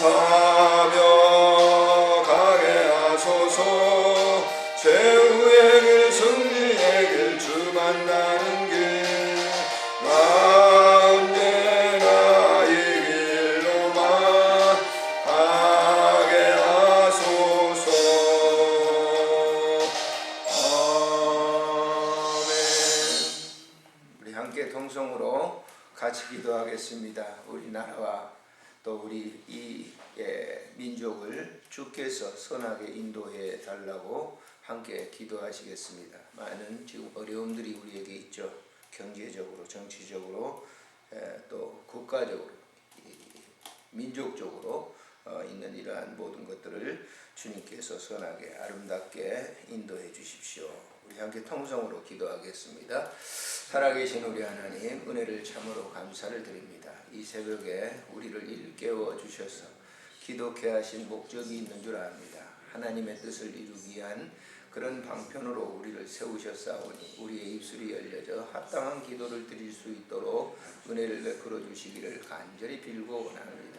감사하며 가게 하소서. 최후의 길 승리의 길 주 만나는 길. 언제나 이 길로만 가게 하소서. 아멘. 우리 함께 통성으로 같이 기도하겠습니다. 우리나라와 또 우리 이 예, 민족을 주께서 선하게 인도해 달라고 함께 기도하시겠습니다. 많은 지금 어려움들이 우리에게 있죠. 경제적으로, 정치적으로, 예, 또 국가적으로, 이 민족적으로 어, 있는 이러한 모든 것들을 주님께서 선하게 아름답게 인도해 주십시오. 함께 통성으로 기도하겠습니다. 살아계신 우리 하나님 은혜를 참으로 감사를 드립니다. 이 새벽에 우리를 일깨워 주셔서 기독해 하신 목적이 있는 줄 압니다. 하나님의 뜻을 이루기 위한 그런 방편으로 우리를 세우셨사오니 우리의 입술이 열려져 합당한 기도를 드릴 수 있도록 은혜를 베풀어 주시기를 간절히 빌고 원합니다.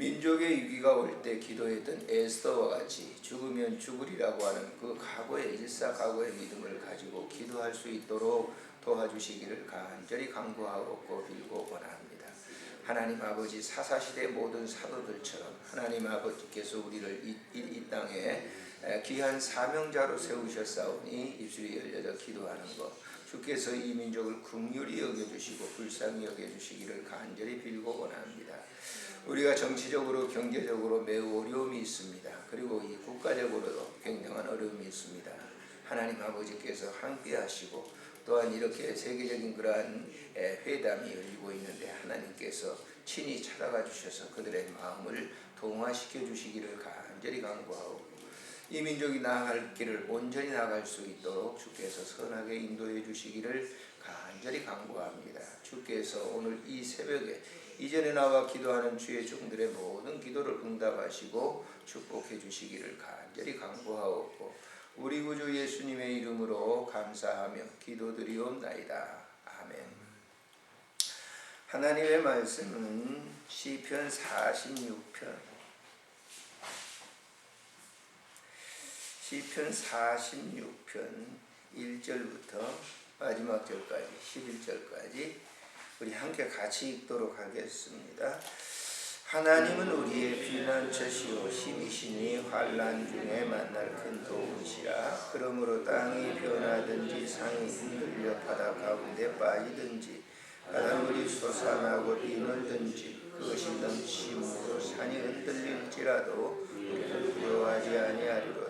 민족의 위기가 올 때 기도했던 에스더와 같이 죽으면 죽으리라고 하는 그 각오의 일사 각오의 믿음을 가지고 기도할 수 있도록 도와주시기를 간절히 간구하고 빌고 원합니다. 하나님 아버지 사사시대 모든 사도들처럼 하나님 아버지께서 우리를 이, 이, 이 땅에 귀한 사명자로 세우셨사오니 입술이 열려져 기도하는 것 주께서 이 민족을 긍휼히 여겨주시고 불쌍히 여겨주시기를 간절히 빌고 원합니다. 우리가 정치적으로 경제적으로 매우 어려움이 있습니다. 그리고 이 국가적으로도 굉장한 어려움이 있습니다. 하나님 아버지께서 함께하시고 또한 이렇게 세계적인 그러한 회담이 열리고 있는데 하나님께서 친히 찾아가 주셔서 그들의 마음을 동화시켜 주시기를 간절히 간구하고 이 민족이 나아갈 길을 온전히 나갈 수 있도록 주께서 선하게 인도해 주시기를 간절히 간구합니다. 주께서 오늘 이 새벽에 이전에 나와 기도하는 주의 종들의 모든 기도를 응답하시고 축복해 주시기를 간절히 간구하옵고 우리 구주 예수님의 이름으로 감사하며 기도드리옵나이다. 아멘. 하나님의 말씀은 시편 46편 시편 46편 1절부터 마지막 절까지 11절까지 우리 함께 같이 읽도록 하겠습니다. 하나님은 우리의 피난처시오. 힘이시니 환란 중에 만날 큰 도움이시라. 그러므로 땅이 변하든지 상이 흔들려 바다 가운데 빠지든지 바닷물이 솟아나고 뛰놀든지 그것이 넘침으로 산이 흔들릴지라도 우리는 두려워하지 아니하리로다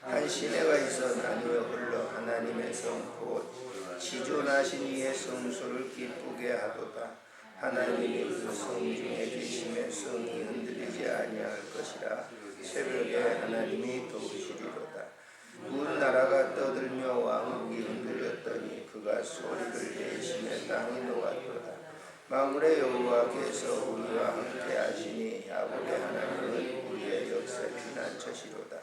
한 시내가 있어 나누어 흘러 하나님의 성곧 지존하신 이의 성소를 기쁘게 하도다. 하나님이 그 성 중에 계심에 성이 흔들리지 아니할 것이라 새벽에 하나님이 도우시리로다. 문 나라가 떠들며 왕국이 흔들렸더니 그가 소리를 내심에 땅이 녹았도다. 만물의 여호와께서 우리와 함께 하시니 야곱의 하나님은 우리의 역사의 피난처시로다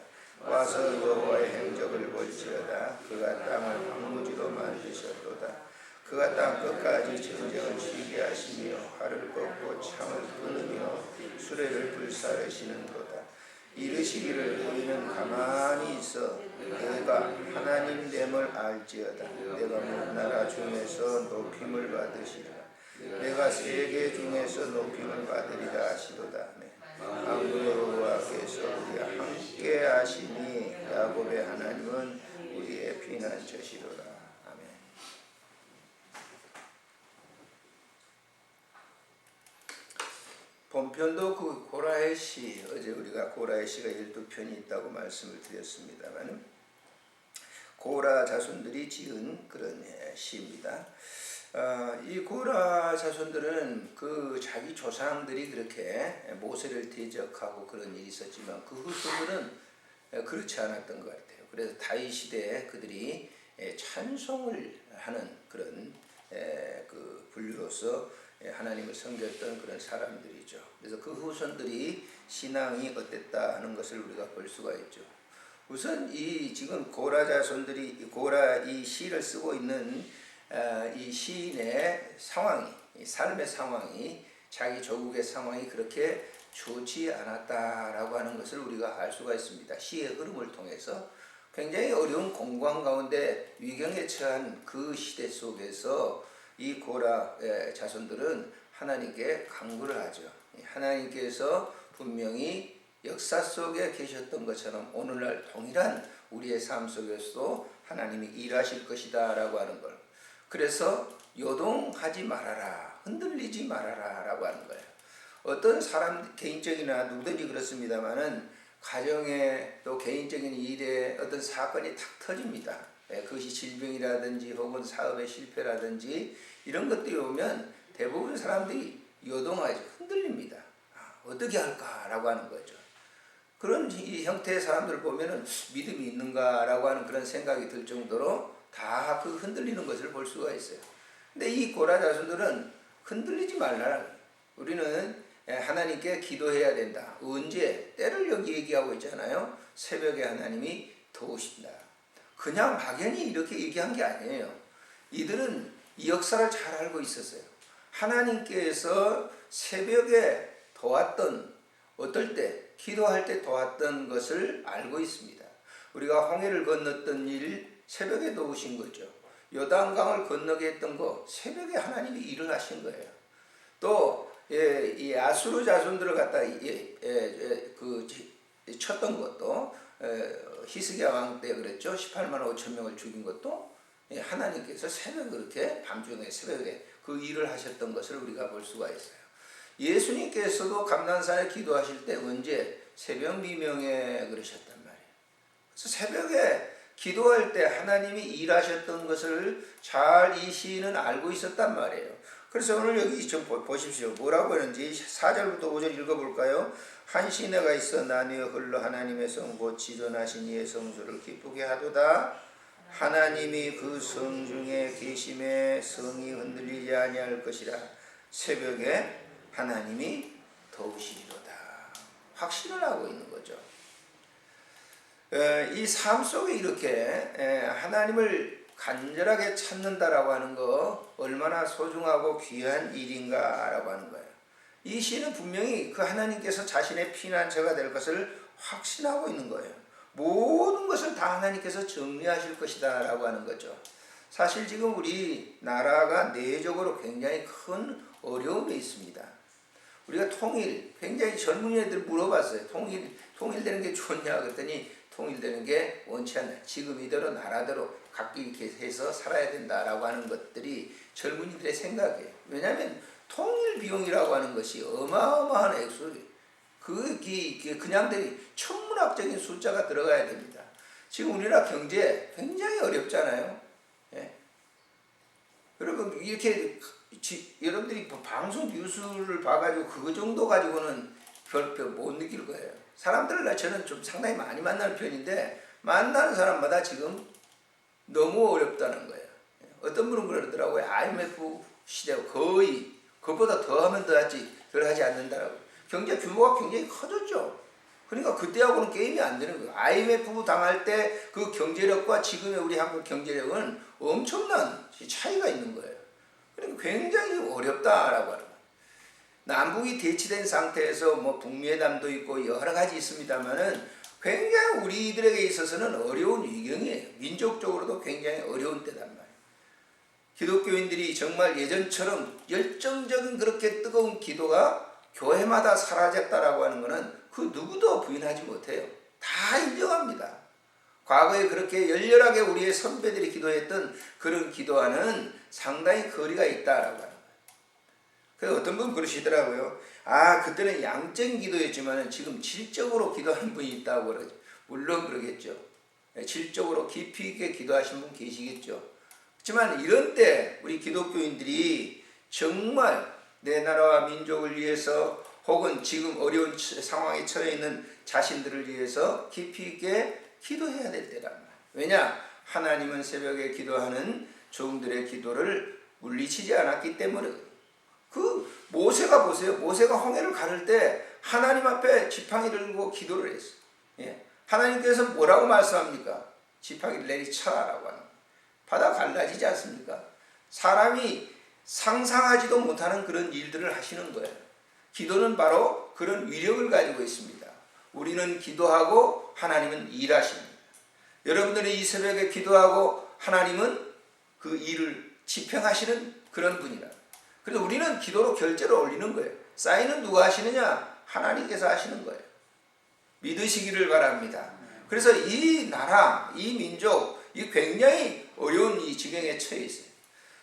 와서 여호와의 행적을 볼지어다 그가 땅을 황무지로 만드셨도다 그가 땅 끝까지 전쟁을 쉬게 하시며 활을 꺾고 창을 끊으며 수레를 불사르시는도다. 이르시기를 너희는 가만히 있어 내가 하나님 됨을 알지어다. 내가 문나라 중에서 높임을 받으시라. 내가 세계 중에서 높임을 받으리라 하시도다. 아무의 여호와께서 우리와 함께 하시니 야곱의 하나님은 우리의 피난처시로다. 본편도 그 고라의 시 어제 우리가 고라의 시가 12편이 있다고 말씀을 드렸습니다만 고라 자손들이 지은 그런 예, 시입니다. 어, 이 고라 자손들은 그 자기 조상들이 그렇게 모세를 대적하고 그런 일이 있었지만 그 후손들은 그렇지 않았던 것 같아요. 그래서 다윗 시대에 그들이 예, 찬송을 하는 그런 예, 그 분류로서 예, 하나님을 섬겼던 그런 사람들이죠. 그래서 그 후손들이 신앙이 어땠다 하는 것을 우리가 볼 수가 있죠. 우선 이 지금 고라 자손들이 고라 이 시를 쓰고 있는 아, 이 시인의 상황이 삶의 상황이 자기 조국의 상황이 그렇게 좋지 않았다라고 하는 것을 우리가 알 수가 있습니다. 시의 흐름을 통해서 굉장히 어려운 공간 가운데 위경에 처한 그 시대 속에서 이 고라 의 자손들은 하나님께 강구를 하죠. 하나님께서 분명히 역사 속에 계셨던 것처럼 오늘날 동일한 우리의 삶 속에서도 하나님이 일하실 것이다라고 하는 걸. 그래서 요동하지 말아라, 흔들리지 말아라라고 하는 거예요. 어떤 사람 개인적이나 누구든지 그렇습니다만은 가정에 또 개인적인 일에 어떤 사건이 탁 터집니다. 예, 그것이 질병이라든지 혹은 사업의 실패라든지 이런 것들이 오면 대부분 사람들이 요동하죠. 흔들립니다. 아, 어떻게 할까라고 하는 거죠. 그런 이 형태의 사람들을 보면은 믿음이 있는가라고 하는 그런 생각이 들 정도로 다 그 흔들리는 것을 볼 수가 있어요. 근데 이 고라 자손들은 흔들리지 거예요. 우리는 예, 하나님께 기도해야 된다. 언제? 때를 여기 얘기하고 있잖아요. 새벽에 하나님이 도우신다. 그냥 막연히 이렇게 얘기한 게 아니에요. 이들은 이 역사를 잘 알고 있었어요. 하나님께서 새벽에 도왔던 어떨 때 기도할 때 도왔던 것을 알고 있습니다. 우리가 홍해를 건넜던 일 새벽에 도우신 거죠. 요단강을 건너게 했던 거 새벽에 하나님이 일을 하신 거예요. 또 예, 이 아수르 자손들을 갖다 예, 예, 예, 그 쳤던 것도 예, 히스기야 왕 때 그랬죠. 18만 5천 명을 죽인 것도 예, 하나님께서 새벽 그렇게 밤중에 새벽에 그 일을 하셨던 것을 우리가 볼 수가 있어요. 예수님께서도 감난산에 기도하실 때 언제 새벽 미명에 그러셨단 말이에요. 그래서 새벽에 기도할 때 하나님이 일하셨던 것을 잘 이 시인은 알고 있었단 말이에요. 그래서 오늘 여기 좀 보십시오. 뭐라고 하는지 4절부터 5절 읽어볼까요? 한 시내가 있어 나뉘어 흘러 하나님의 성곧 지존하신 이의 성소를 기쁘게 하도다. 하나님이 그 성 중에 계심에 성이 흔들리지 아니할 것이라. 새벽에 하나님이 도우시리로다. 확신을 하고 있는 거죠. 이 삶 속에 이렇게 하나님을 간절하게 찾는다라고 하는 거 얼마나 소중하고 귀한 일인가라고 하는 거예요. 이 시는 분명히 그 하나님께서 자신의 피난처가 될 것을 확신하고 있는 거예요. 모든 것을 다 하나님께서 정리하실 것이다라고 하는 거죠. 사실 지금 우리 나라가 내적으로 굉장히 큰 어려움에 있습니다. 우리가 통일, 굉장히 젊은이들 물어봤어요. 통일, 통일되는 게 좋냐? 그랬더니 통일되는 게 원치 않나. 지금 이대로 나라대로 각기 이렇게 해서 살아야 된다라고 하는 것들이 젊은이들의 생각이에요. 왜냐하면 통일 비용이라고 하는 것이 어마어마한 액수를 그, 그, 그냥 천문학적인 숫자가 들어가야 됩니다. 지금 우리나라 경제 굉장히 어렵잖아요. 예? 여러분, 이렇게, 지, 여러분들이 방송 뉴스를 봐가지고 그 정도 가지고는 별표 못 느낄 거예요. 사람들을 저는 좀 상당히 많이 만나는 편인데, 만나는 사람마다 지금 너무 어렵다는 거예요. 어떤 분은 그러더라고요. IMF 시대 거의 그것보다 더 하면 더 하지, 덜 하지 않는다라고. 경제 규모가 굉장히 커졌죠. 그러니까 그때하고는 게임이 안 되는 거예요. IMF 당할 때 그 경제력과 지금의 우리 한국 경제력은 엄청난 차이가 있는 거예요. 그러니까 굉장히 어렵다라고 하는 거예요. 남북이 대치된 상태에서 뭐 북미회담도 있고 여러 가지 있습니다만은 굉장히 우리들에게 있어서는 어려운 위경이에요. 민족적으로도 굉장히 어려운 때단 말이에요. 기독교인들이 정말 예전처럼 열정적인 그렇게 뜨거운 기도가 교회마다 사라졌다라고 하는 것은 그 누구도 부인하지 못해요. 다 인정합니다. 과거에 그렇게 열렬하게 우리의 선배들이 기도했던 그런 기도와는 상당히 거리가 있다라고 거예요. 그 어떤 분 그러시더라고요. 아, 그때는 양적인 기도였지만 지금 질적으로 기도하는 분이 있다고 그러죠. 물론 그러겠죠. 질적으로 깊이 있게 기도하신 분 계시겠죠. 하지만 이런 때 우리 기독교인들이 정말 내 나라와 민족을 위해서 혹은 지금 어려운 상황에 처해 있는 자신들을 위해서 깊이 있게 기도해야 될 때란 말이에요. 왜냐? 하나님은 새벽에 기도하는 종들의 기도를 물리치지 않았기 때문에 그 모세가 보세요. 모세가 홍해를 가를 때 하나님 앞에 지팡이 들고 기도를 했어요. 예. 하나님께서 뭐라고 말씀합니까? 지팡이를 내리쳐라고 하는 바다 갈라지지 않습니까? 사람이 상상하지도 못하는 그런 일들을 하시는 거예요. 기도는 바로 그런 위력을 가지고 있습니다. 우리는 기도하고 하나님은 일하십니다. 여러분들이 이 새벽에 기도하고 하나님은 그 일을 집행하시는 그런 분이다. 그래서 우리는 기도로 결제를 올리는 거예요. 사인은 누가 하시느냐? 하나님께서 하시는 거예요. 믿으시기를 바랍니다. 그래서 이 나라, 이 민족, 이 굉장히 어려운 이 지경에 처해 있어요.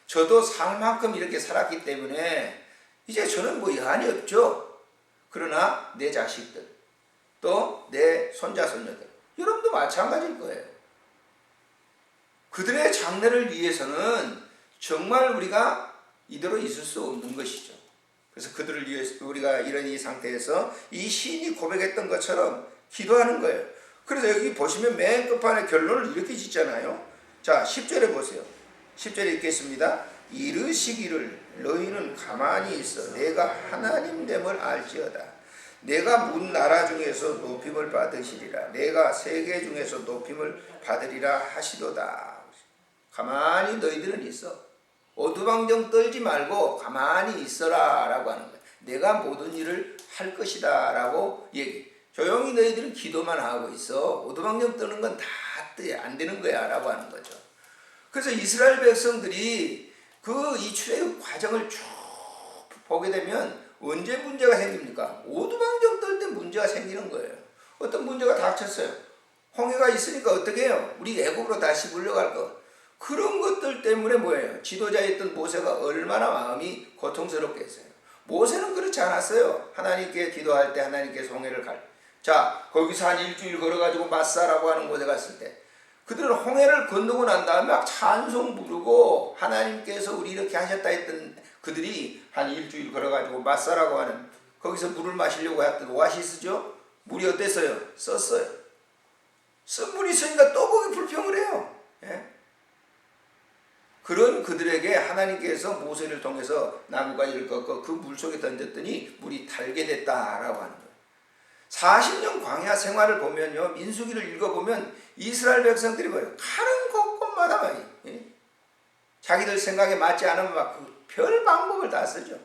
저도 살 만큼 이렇게 살았기 때문에 이제 저는 뭐 여한이 없죠. 그러나 내 자식들, 또 내 손자, 손녀들, 여러분도 마찬가지일 거예요. 그들의 장래를 위해서는 정말 우리가 이대로 있을 수 없는 것이죠. 그래서 그들을 위해서 우리가 이런 이 상태에서 이 시인이 고백했던 것처럼 기도하는 거예요. 그래서 여기 보시면 맨 끝판에 결론을 이렇게 짓잖아요. 자, 10절에 보세요. 10절에 읽겠습니다. 이르시기를 너희는 가만히 있어 내가 하나님 됨을 알지어다. 내가 문 나라 중에서 높임을 받으시리라. 내가 세계 중에서 높임을 받으리라 하시도다. 가만히 너희들은 있어. 오두방정 떨지 말고 가만히 있어라 라고 하는 거야. 내가 모든 일을 할 것이다 라고 얘기. 조용히 너희들은 기도만 하고 있어. 오두방정 떠는 건 다 안 되는 거야 라고 하는 거죠. 그래서 이스라엘 백성들이 그 이 출애굽 과정을 쭉 보게 되면 언제 문제가 생깁니까? 오두방정 떨 때 문제가 생기는 거예요. 어떤 문제가 닥쳤어요. 홍해가 있으니까 어떻게 해요? 우리 애국으로 다시 물려갈 거. 그런 것들 때문에 뭐예요? 지도자였던 모세가 얼마나 마음이 고통스럽게 했어요. 모세는 그렇지 않았어요. 하나님께 기도할 때 하나님께 송해를 갈. 자, 거기서 한 일주일 걸어가지고 마사라고 하는 곳에 갔을 때 그들은 홍해를 건너고 난 다음에 막 찬송 부르고 하나님께서 우리 이렇게 하셨다 했던 그들이 한 일주일 걸어가지고 마사라고 하는 거기서 물을 마시려고 했던 오아시스죠? 물이 어땠어요? 썼어요. 쓴 물이 있으니까 또 거기 불평을 해요. 예? 그런 그들에게 하나님께서 모세를 통해서 나무가지를 꺾어 그 물 속에 던졌더니 물이 달게 됐다라고 하는 거예요. 40년 광야 생활을 보면요. 민수기를 읽어보면 이스라엘 백성들이 뭐예요? 가는 곳곳마다 막 예? 자기들 생각에 맞지 않으면 막별 방법을 다 쓰죠.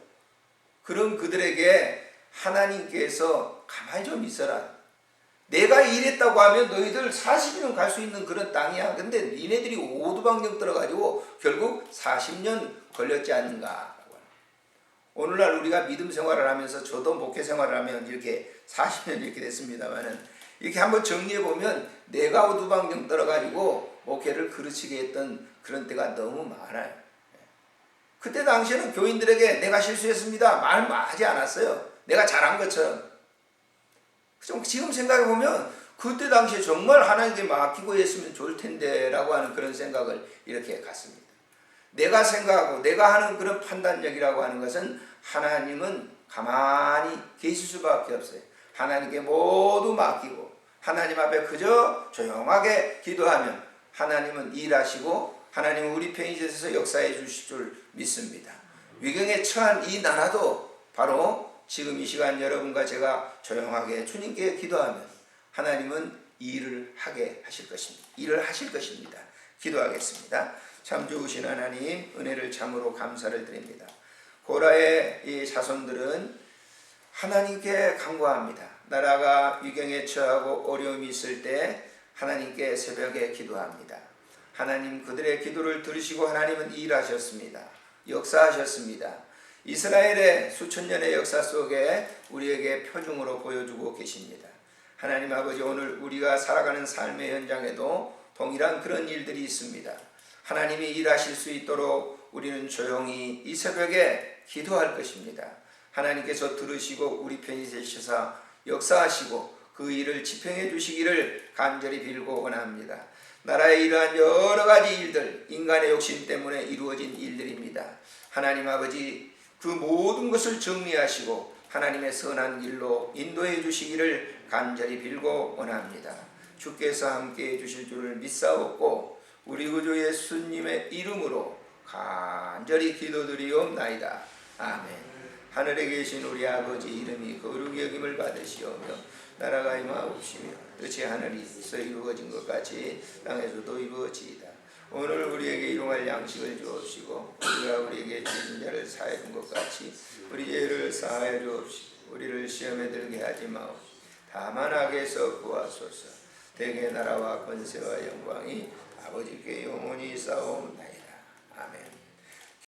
그런 그들에게 하나님께서 가만히 좀 있어라. 내가 일했다고 하면 너희들 40년 갈 수 있는 그런 땅이야. 근데 니네들이 오두방정 들어가지고 결국 40년 걸렸지 않는가. 오늘날 우리가 믿음 생활을 하면서 저도 목회 생활을 하면 이렇게 40년 이렇게 됐습니다만은 이렇게 한번 정리해 보면 내가 오두방정 떨어가지고 목회를 그르치게 했던 그런 때가 너무 많아요. 그때 당시에는 교인들에게 내가 실수했습니다. 말 하지 않았어요. 내가 잘한 것처럼. 지금 생각해 보면 그때 당시에 정말 하나님께 맡기고 했으면 좋을 텐데라고 하는 그런 생각을 이렇게 갖습니다. 내가 생각하고 내가 하는 그런 판단력이라고 하는 것은 하나님은 가만히 계실 수밖에 없어요. 하나님께 모두 맡기고 하나님 앞에 그저 조용하게 기도하면 하나님은 일하시고 하나님은 우리 편이 되셔서 역사해 주실 줄 믿습니다. 위경에 처한 이 나라도 바로 지금 이 시간 여러분과 제가 조용하게 주님께 기도하면 하나님은 일을 하게 하실 것입니다. 일을 하실 것입니다. 기도하겠습니다. 참 좋으신 하나님 은혜를 참으로 감사를 드립니다. 고라의 이 자손들은 하나님께 간구합니다. 나라가 위경에 처하고 어려움이 있을 때 하나님께 새벽에 기도합니다. 하나님 그들의 기도를 들으시고 하나님은 일하셨습니다. 역사하셨습니다. 이스라엘의 수천 년의 역사 속에 우리에게 표중으로 보여주고 계십니다. 하나님 아버지 오늘 우리가 살아가는 삶의 현장에도 동일한 그런 일들이 있습니다. 하나님이 일하실 수 있도록 우리는 조용히 이 새벽에 기도할 것입니다. 하나님께서 들으시고 우리 편이 되셔서 역사하시고 그 일을 집행해 주시기를 간절히 빌고 원합니다. 나라의 이러한 여러 가지 일들, 인간의 욕심 때문에 이루어진 일들입니다. 하나님 아버지, 그 모든 것을 정리하시고 하나님의 선한 길로 인도해 주시기를 간절히 빌고 원합니다. 주께서 함께 해 주실 줄을 믿사옵고 우리 구주 예수님의 이름으로 간절히 기도드리옵나이다. 아멘. 하늘에 계신 우리 아버지 이름이 거룩히 여김을 받으시오며 나라가 임하옵시며 뜻이 하늘에서 이루어진 것 같이 땅에서도 이루어지이다. 오늘 우리에게 일용할 양식을 주옵시고 우리가 우리에게 죄진 자를 사해 준 것 같이 우리 죄를 사하여 주옵시고 우리를 시험에 들게 하지 마옵시고 다만 악에서 구하소서. 대개 나라와 권세와 영광이 아버지께 영원히 싸움나이다. 아멘